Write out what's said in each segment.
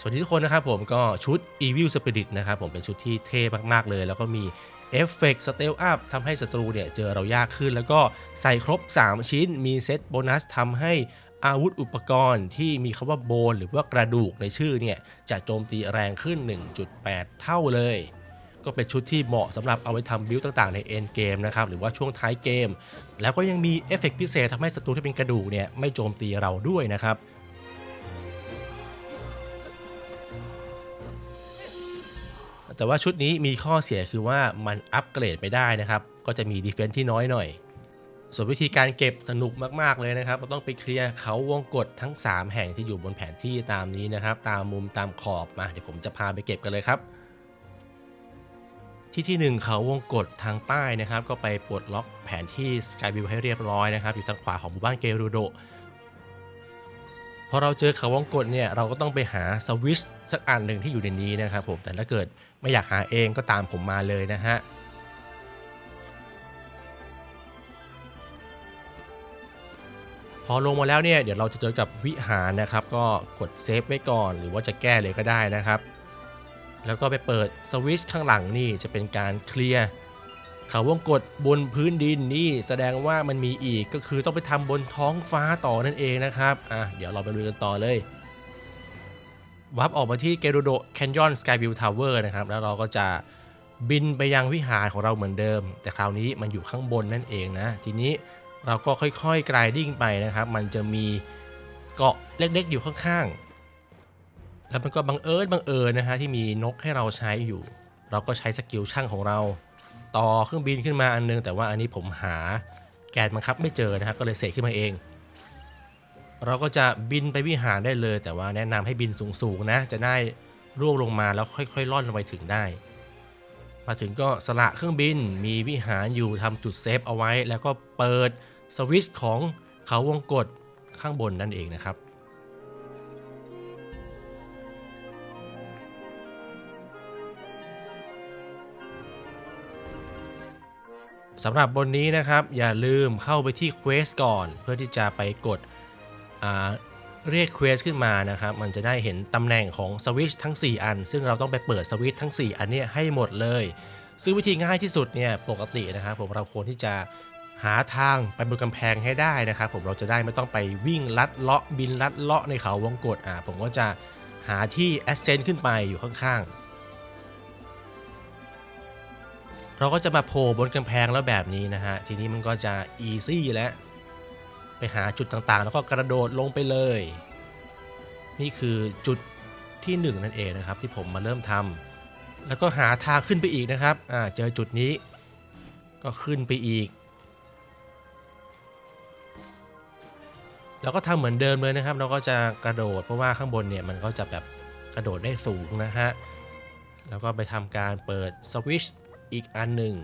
สวัสดีทุกคนนะครับผมก็ชุด Evil Spirit นะครับผมเป็นชุดที่เท่มาก ๆ เลย แล้วก็มีเอฟเฟกต์สเตลอัพทำให้ศัตรูเนี่ยเจอเรายากขึ้น แล้วก็ใส่ครบ 3 ชิ้น มีเซตโบนัสทำให้อาวุธอุปกรณ์ที่มีคำว่าโบน หรือว่ากระดูกในชื่อเนี่ยจะโจมตีแรงขึ้น 1.8 เท่าเลย ก็เป็นชุดที่เหมาะสำหรับเอาไว้ทำบิลต่างๆ ในเอ็นเกมนะครับ หรือว่าช่วงท้ายเกม แล้วก็ยังมีเอฟเฟกต์พิเศษทำให้ศัตรูที่เป็นกระดูกเนี่ยไม่โจมตีเราด้วยนะครับ แต่ว่าชุดนี้มีข้อเสียคือว่ามันอัปเกรดไม่ได้นะครับ ก็จะมีดีเฟน s ์ที่น้อยหน่อย ส่วนวิธีการเก็บสนุกมาก ๆ เลยนะครับ เราต้องไปเคลียร์เขาวงกฏทั้ง 3 แห่งที่อยู่บนแผนที่ตามนี้นะครับ ตามมุมตามขอบมาเดี๋ยวผมจะพาไปเก็บกันเลยครับที่ที่ 1 เขาวงกฏทางใต้นะครับ ก็ไปปลดล็อกแผนที่สกายวิวให้เรียบร้อยนะครับ อยู่ทางขวาของหมู่บ้านเกรูโดพอเราเจอเขาวงกฏเนี่ยเราก็ต้องไปหาสวิชสักอันหนึ่งที่อยู่ในนี้นะครับผมแต่ถ้าเกิด ไม่อยากหาเองก็ตามผมมาเลยนะฮะพอลงมาแล้วเนี่ยเดี๋ยวเราจะเจอกับวิหารนะครับ ก็กดเซฟไว้ก่อนหรือว่าจะแก้เลยก็ได้นะครับ แล้วก็ไปเปิดสวิชข้างหลังนี่จะเป็นการเคลียร์เขาวงกฏบนพื้นดินนี่แสดงว่ามันมีอีกก็คือต้องไปทำบนท้องฟ้าต่อนั่นเองนะครับอะเดี๋ยวเราไปดูกันต่อเลย วับออกมาที่เกรูโดแคนยอนสกายวิวทาวเวอร์นะครับ แล้วเราก็จะบินไปยังวิหารของเราเหมือนเดิม แต่คราวนี้มันอยู่ข้างบนนั่นเองนะ ทีนี้เราก็ค่อยๆกรายดิ้งไปนะครับ มันจะมีเกาะเล็กๆอยู่ข้างๆ แล้วมันก็บังเอิญบังเอิญนะฮะที่มีนกให้เราใช้อยู่ เราก็ใช้สกิลช่างของเรา ต่อเครื่องบินขึ้นมาอันนึง แต่ว่าอันนี้ผมหาแกนบังคับไม่เจอนะครับก็เลยเสกขึ้นมาเอง เราก็จะบินไปวิหารได้เลย แต่ว่าแนะนำให้บินสูงๆนะ จะได้ร่วงลงมาแล้วค่อยๆล่อนลงไปถึงได้ มาถึงก็สละเครื่องบินมีวิหารอยู่ทำจุดเซฟเอาไว้ แล้วก็เปิดสวิตช์ของเขาวงกฏข้างบนนั่นเองนะครับสำหรับบนนี้นะครับ อย่าลืมเข้าไปที่เควสก่อน เพื่อที่จะไปกด เรียกเควสขึ้นมานะครับ มันจะได้เห็นตำแหน่งของสวิตช์ทั้ง 4 อัน ซึ่งเราต้องไปเปิดสวิตช์ทั้ง 4 อันนี้ให้หมดเลย ซึ่งวิธีง่ายที่สุดเนี่ยปกตินะครับผมเราควรที่จะหาทางไปบนกำแพงให้ได้นะครับผมเราจะได้ไม่ต้องไปวิ่งลัดเลาะบินลัดเลาะในเขาวงกฏอ่าผมก็จะหาที่ ascent ขึ้นไปอยู่ข้างๆ เราก็จะมาโผล่บนกำแพงแล้วแบบนี้นะฮะทีนี้มันก็จะ easy แล้ว ไปหาจุดต่างๆ แล้วก็กระโดดลงไปเลย นี่คือจุดที่ 1 นั่นเองนะครับ ที่ผมมาเริ่มทำแล้วก็หาทางขึ้นไปอีกนะครับอ่าเจอจุดนี้ก็ขึ้นไปอีก เราก็ทำเหมือนเดิมเลยนะครับ เราก็จะกระโดดเพราะว่าข้างบนเนี่ยมันก็จะแบบกระโดดได้สูงนะฮะแล้วก็ไปทำการเปิดสวิชอีกอันหนึ่ง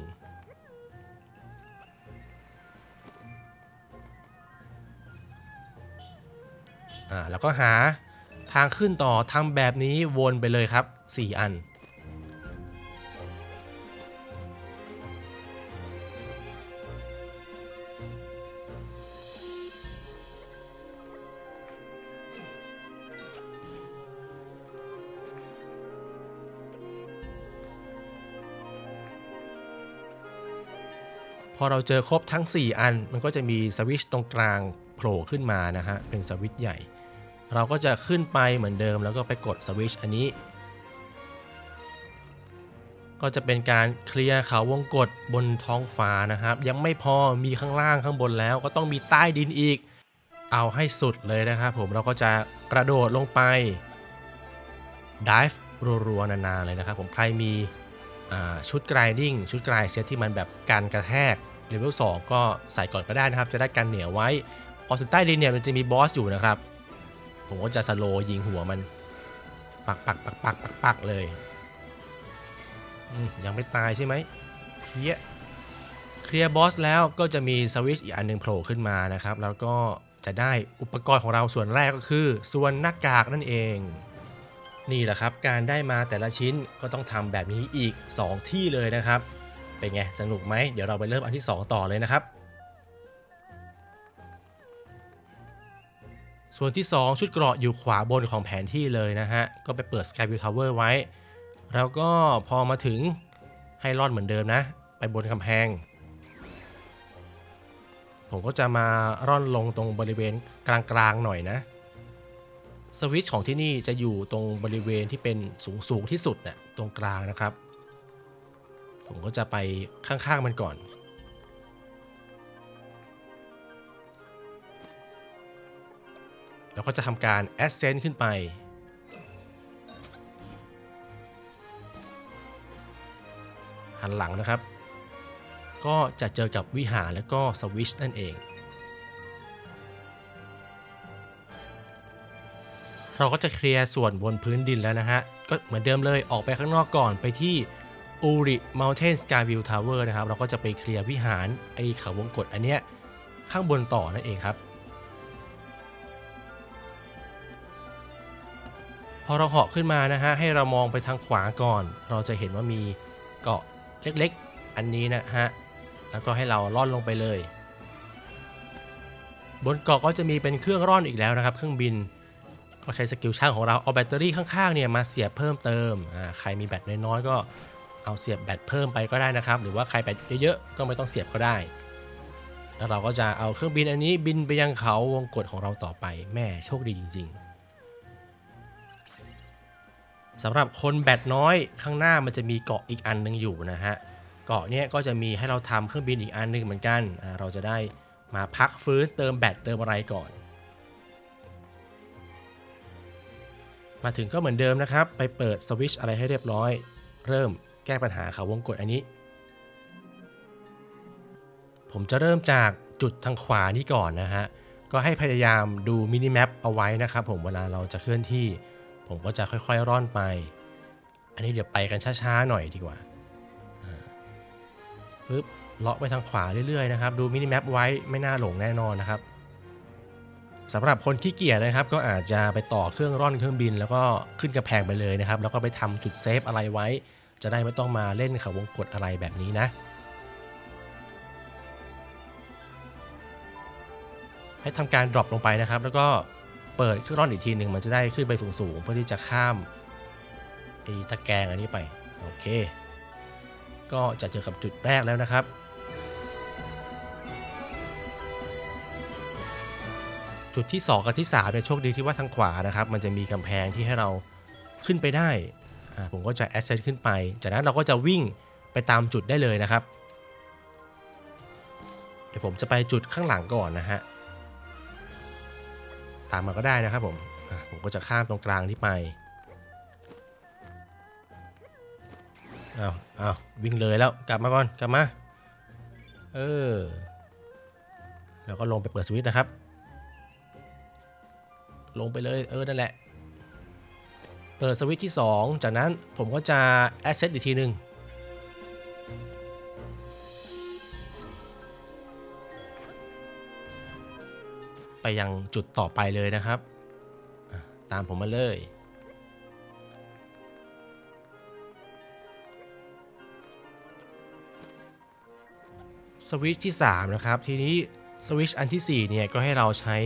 อ่าแล้วก็หาทางขึ้นต่อทำแบบนี้วนไปเลยครับ 4 อัน พอเราเจอครบทั้ง 4 อัน มันก็จะมีสวิตช์ตรงกลางโผล่ขึ้นมานะฮะ เป็นสวิตช์ใหญ่ เราก็จะขึ้นไปเหมือนเดิมแล้วก็ไปกดสวิชอันนี้ ก็จะเป็นการเคลียร์เขาวงกฏบนท้องฟ้านะครับ ยังไม่พอมีข้างล่างข้างบนแล้วก็ต้องมีใต้ดินอีก เอาให้สุดเลยนะครับผมเราก็จะกระโดดลงไป dive รัวๆนานๆเลยนะครับผมใครมีชุดกรายดิ้งชุดกรายเซตที่มันแบบกันกระแทกเลเวล2ก็ใส่ก่อนก็ได้นะครับ จะได้กันเหนียวไว้พอถึงใต้ดินเนี่ยมันจะมีบอสอยู่นะครับ ผมก็จะสโลยิงหัวมัน ปักปักปักปักปักปักเลยยังไม่ตายใช่ไหมเพี้ยเคลียร์บอสแล้วก็จะมีสวิชอีกอันหนึ่งโผล่ขึ้นมานะครับ แล้วก็จะได้อุปกรณ์ของเราส่วนแรกก็คือ ส่วนหน้ากากนั่นเอง นี่แหละครับ การได้มาแต่ละชิ้นก็ต้องทำแบบนี้อีก 2 ที่เลยนะครับ เป็นไง สนุกไหม เดี๋ยวเราไปเริ่มอันที่ 2 ต่อเลยนะครับ ส่วนที่ 2 ชุดเกราะอยู่ขวาบนของแผนที่เลยนะฮะ ก็ไปเปิด Skyview Tower ไว้ แล้วก็พอมาถึงให้รอดเหมือนเดิมนะ ไปบนกำแพง ผมก็จะมาร่อนลงตรงบริเวณกลางๆหน่อยนะ สวิตช์ของที่นี่จะอยู่ตรงบริเวณที่เป็นสูงสูงที่สุดน่ะตรงกลางนะครับ ผมก็จะไปข้างๆมันก่อน แล้วก็จะทำการ ascend ขึ้นไป หันหลังนะครับ ก็จะเจอกับวิหารและก็สวิชนั่นเอง เราก็จะเคลียร์ส่วนบนพื้นดินแล้วนะฮะ ก็เหมือนเดิมเลยออกไปข้างนอกก่อนไปที่อูริ Mountain Skyview Tower นะครับ เราก็จะไปเคลียร์วิหารไอ้เขาวงกตอันเนี้ยข้างบนต่อนั่นเองครับ พอเราเหาะขึ้นมานะฮะให้เรามองไปทางขวาก่อน เราจะเห็นว่ามีเกาะเล็กๆ อันนี้นะฮะแล้วก็ให้เราล่อนลงไปเลย บนเกาะก็จะมีเป็นเครื่องร่อนอีกแล้วนะครับ เครื่องบินก็ใช้สกิลช่างของเราเอาแบตเตอรี่ข้างๆเนี่ยมาเสียบเพิ่มเติมอ่าใครมีแบตน้อยๆก็เอาเสียบแบตเพิ่มไปก็ได้นะครับ หรือว่าใครแบตเยอะๆก็ไม่ต้องเสียบก็ได้ แล้วเราก็จะเอาเครื่องบินอันนี้บินไปยังเขาวงกฏของเราต่อไปแม่โชคดีจริง ๆ สำหรับคนแบตน้อยข้างหน้ามันจะมีเกาะอีกอันหนึงอยู่นะฮะเกาะเนี้ยก็จะมีให้เราทำเครื่องบินอีกอันหนึงเหมือนกัน เราจะได้มาพักฟื้นเติมแบตเติมอะไรก่อน มาถึงก็เหมือนเดิมนะครับ ไปเปิดสวิตชอะไรให้เรียบร้อย เริ่มแก้ปัญหาเขาวงกฏอันนี้ ผมจะเริ่มจากจุดทางขวานี่ก่อนนะฮะก็ให้พยายามดูมินิแมปเอาไว้นะครับผมเวลาเราจะเคลื่อนที่ ผมก็จะค่อยๆร่อนไป อันนี้เดี๋ยวไปกันช้าๆหน่อยดีกว่าปึ๊บเลาะไปทางขวาเรื่อยๆนะครับ ดูมินิแมปไว้ไม่น่าหลงแน่นอนนะครับสำหรับคนขี้เกียจนะครับก็อาจจะไปต่อเครื่องร่อนเครื่องบิน แล้วก็ขึ้นกระแพงไปเลยนะครับ แล้วก็ไปทำจุดเซฟอะไรไว้ จะได้ไม่ต้องมาเล่นเขาวงกฏอะไรแบบนี้นะให้ทำการดรอปลงไปนะครับ แล้วก็ เปิดเครื่องร่อนอีกทีหนึ่งมันจะได้ขึ้นไปสูงๆ เพื่อที่จะข้ามไอ้ตะแกรงอันนี้ไป โอเค ก็จะเจอกับจุดแรกแล้วนะครับ จุดที่ 2 กับที่3เนี่ยโชคดีที่ว่าทางขวานะครับ มันจะมีกำแพงที่ให้เราขึ้นไปได้ผมก็จะ ascend ขึ้นไป จากนั้นเราก็จะวิ่งไปตามจุดได้เลยนะครับ เดี๋ยวผมจะไปจุดข้างหลังก่อนนะฮะามมาก็ได้นะครับผมผมก็จะข้ามตรงกลางที่ไปเอาเอาวิ่งเลยแล้วกลับมาก่อนกลับมา เออ แล้วก็ลงไปเปิดสวิตช์นะครับ ลงไปเลยเออนั่นแหละ เปิดสวิตช์ที่ 2 จากนั้นผมก็จะ asset อีกทีหนึ่ง ไปยังจุดต่อไปเลยนะครับ ตามผมมาเลยสวิชที่ 3 นะครับ ทีนี้สวิชอันที่ 4 เนี่ย ก็ให้เราใช้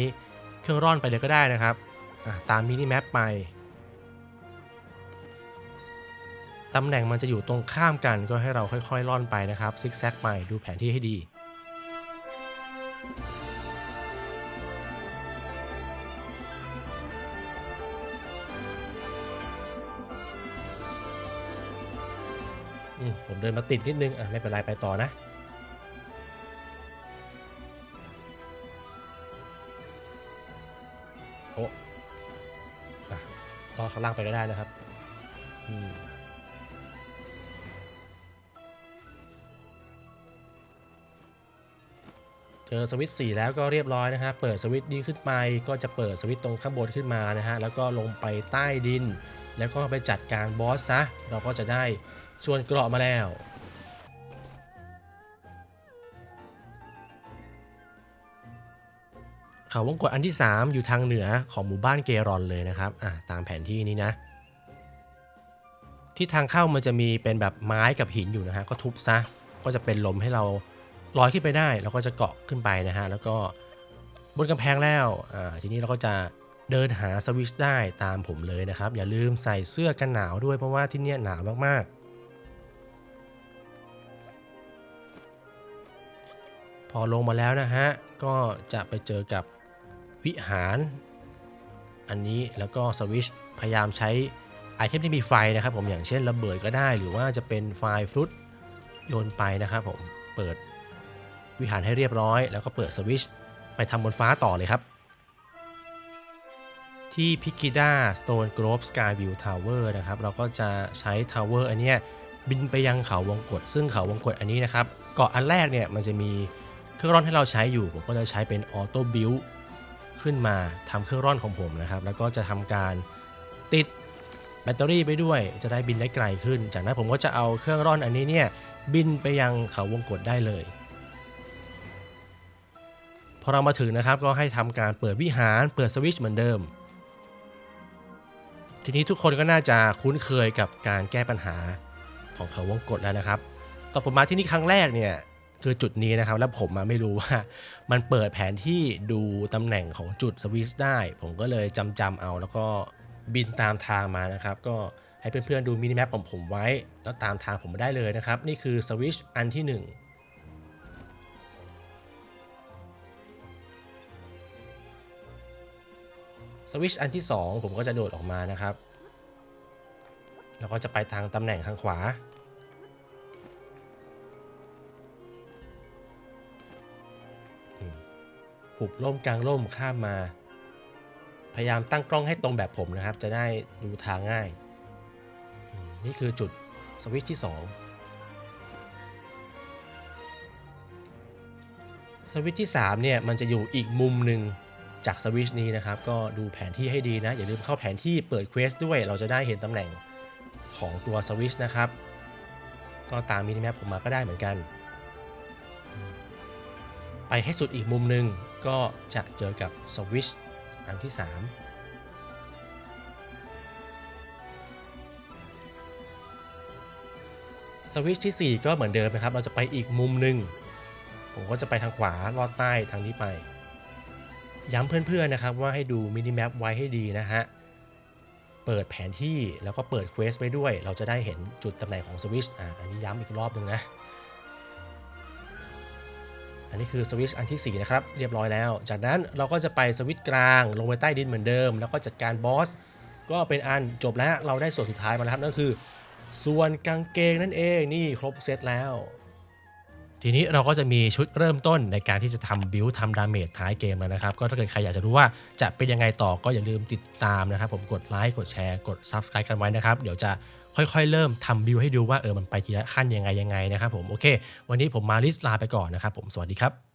เครื่องร่อนไปเลยก็ได้นะครับ ตามมินิแมปไป ตำแหน่งมันจะอยู่ตรงข้ามกันก็ให้เราค่อยๆ ร่อนไปนะครับ ซิกแซกไปดูแผนที่ให้ดี ผมเดินมาติดนิดนึง อะ ไม่เป็นไรไปต่อนะ โอ้อะรอข้างล่างไปก็ได้นะครับอืมเจอสวิตช์4แล้วก็เรียบร้อยนะฮะ เปิดสวิตช์นี้ขึ้นไปก็จะเปิดสวิตช์ตรงข้างบนขึ้นมานะฮะ แล้วก็ลงไปใต้ดิน แล้วก็ไปจัดการบอสซะ เราก็จะได้ ส่วนเกราะมาแล้วเขาวงกฏอันที่ 3 อยู่ทางเหนือของหมู่บ้านเกรอนเลยนะครับอะตามแผนที่นี้นะ ที่ทางเข้ามันจะมีเป็นแบบไม้กับหินอยู่นะฮะก็ทุบซะก็จะเป็นลมให้เราลอยขึ้นไปได้แล้วก็จะเกาะขึ้นไปนะฮะแล้วก็บนกำแพงแล้วอ่าทีนี้เราก็จะเดินหาสวิชได้ตามผมเลยนะครับ อย่าลืมใส่เสื้อกันหนาวด้วยเพราะว่าที่เนี่ยหนาวมากๆ พอลงมาแล้วนะฮะ ก็จะไปเจอกับวิหาร อันนี้แล้วก็สวิชพยายามใช้ไอเทมที่มีไฟนะครับผมอย่างเช่นระเบิดก็ได้ หรือว่าจะเป็นไฟฟลุตโยนไปนะครับผมเปิดวิหารให้เรียบร้อย แล้วก็เปิดสวิชไปทำบนฟ้าต่อเลยครับ ที่พิกิด้าสโตนกรอบสกายวิวทาวเวอร์นะครับ เราก็จะใช้ทาวเวอร์อันเนี้ยบินไปยังเขาวงกฏซึ่งเขาวงกฏอันนี้นะครับเกาะอันแรกเนี่ยมันจะมี เครื่องร่อนให้เราใช้อยู่ ผมก็จะใช้เป็นออโต้บิลขึ้นมาทำเครื่องร่อนของผมนะครับ แล้วก็จะทำการติดแบตเตอรี่ไปด้วย จะได้บินได้ไกลขึ้น จากนั้นผมก็จะเอาเครื่องร่อนอันนี้เนี่ยบินไปยังเขาวงกฏได้เลยพอเรามาถึงนะครับก็ให้ทำการเปิดวิหารเปิดสวิตช์เหมือนเดิม ทีนี้ทุกคนก็น่าจะคุ้นเคยกับการแก้ปัญหาของเขาวงกฏแล้วนะครับตอนผมมาที่นี่ครั้งแรกเนี่ย คือจุดนี้นะครับ แล้วผมมาไม่รู้ว่า มันเปิดแผนที่ดูตำแหน่งของจุดสวิตช์ได้ ผมก็เลยจำจำเอาแล้วก็บินตามทางมานะครับ ก็ให้เพื่อนๆดูมินิแมปของผมไว้ แล้วตามทางผมมาได้เลยนะครับ นี่คือสวิตช์อันที่หนึ่งสวิชอันที่ 2 ผมก็จะโดดออกมานะครับ แล้วก็จะไปทางตำแหน่งทางขวา หุบล่มกลางล่มข้ามมา พยายามตั้งกล้องให้ตรงแบบผมนะครับ จะได้ดูทางง่าย นี่คือจุดสวิตช์ที่ 2 สวิตช์ที่ 3 เนี่ย มันจะอยู่อีกมุมหนึ่งจากสวิตช์นี้นะครับ ก็ดูแผนที่ให้ดีนะ อย่าลืมเข้าแผนที่เปิดเควสด้วย เราจะได้เห็นตำแหน่งของตัวสวิตช์นะครับ ก็ตามมินิแมปผมมาก็ได้เหมือนกัน ไปให้สุดอีกมุมหนึ่ง ก็จะเจอกับสวิชอันที่ 3สวิตช์ที่ 4 ก็เหมือนเดิมนะครับ เราจะไปอีกมุมหนึ่ง ผมก็จะไปทางขวาลอดใต้ทางนี้ไป ย้ำเพื่อนๆนะครับว่าให้ดูมินิแมปไว้ให้ดีนะฮะ เปิดแผนที่แล้วก็เปิดเควสไว้ด้วย เราจะได้เห็นจุดตำแหน่งของสวิตช์อ่าอันนี้ย้ำอีกรอบหนึ่งนะ อันนี้คือสวิตช์อันที่ 4 นะครับ เรียบร้อยแล้ว จากนั้นเราก็จะไปสวิตช์กลาง ลงไปใต้ดินเหมือนเดิม แล้วก็จัดการบอส ก็เป็นอันจบแล้วเราได้ส่วนสุดท้ายมาแล้วครับนั่นคือ ส่วนกางเกงนั่นเองนี่ครบเซตแล้ว ทีนี้เราก็จะมีชุดเริ่มต้นในการที่จะทำบิลทำดาเมจท้ายเกมแล้วนะครับ ก็ถ้าเกิดใครอยากจะรู้ว่าจะเป็นยังไงต่อก็อย่าลืมติดตามนะครับ ผมกดไลค์กดแชร์กด Subscribe กันไว้นะครับ เดี๋ยวจะ ค่อยๆ เริ่มทำบิลให้ดูว่าเออมันไปทีละขั้นยังไงยังไงนะครับผมโอเค วันนี้ผมมาลิสลาไปก่อนนะครับผมสวัสดีครับ